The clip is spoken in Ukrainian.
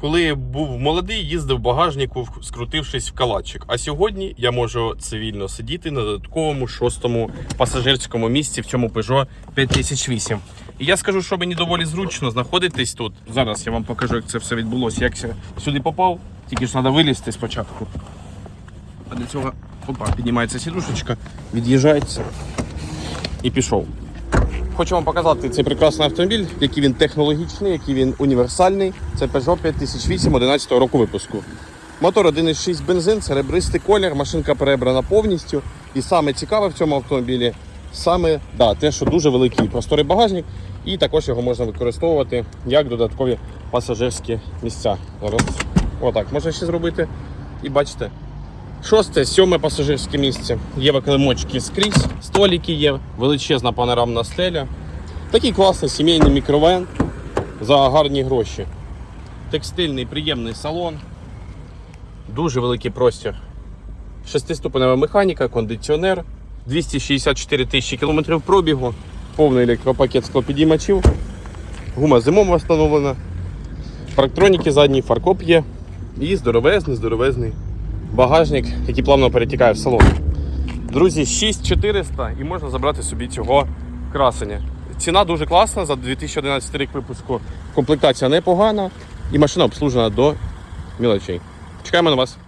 Коли був молодий, їздив в багажнику, скрутившись в калачик. А сьогодні я можу цивільно сидіти на додатковому шостому пасажирському місці в цьому Peugeot 5008. І я скажу, що мені доволі зручно знаходитись тут. Зараз я вам покажу, як це все відбулося. Як я сюди попав, тільки ж треба вилізти спочатку. А для цього опа, піднімається сідушечка, від'їжджається і пішов. Хочу вам показати цей прекрасний автомобіль, який він технологічний, який він універсальний. Це Peugeot 5008 11 року випуску. Мотор 1.6 бензин, серебристий колір, машинка перебрана повністю. І саме цікаве в цьому автомобілі саме да, те, що дуже великий просторий багажник, і також його можна використовувати як додаткові пасажирські місця. Зараз отак можна ще зробити. І бачите, Шосте, сьоме пасажирське місце. Є виклимочки скрізь, столики є, величезна панорамна стеля. Такий класний сімейний мікровен за гарні гроші. Текстильний приємний салон. Дуже великий простір. Шестиступенева механіка, кондиціонер, 264 тисячі кілометрів пробігу, повний електропакет склопідіймачів, гума зимова встановлена, парктроніки задні, фаркоп є і здоровезний, здоровезний багажник, який плавно перетікає в салон. Друзі, 6400 і можна забрати собі цього красення. Ціна дуже класна за 2011 рік випуску. Комплектація непогана і машина обслужена до мілочей. Чекаємо на вас.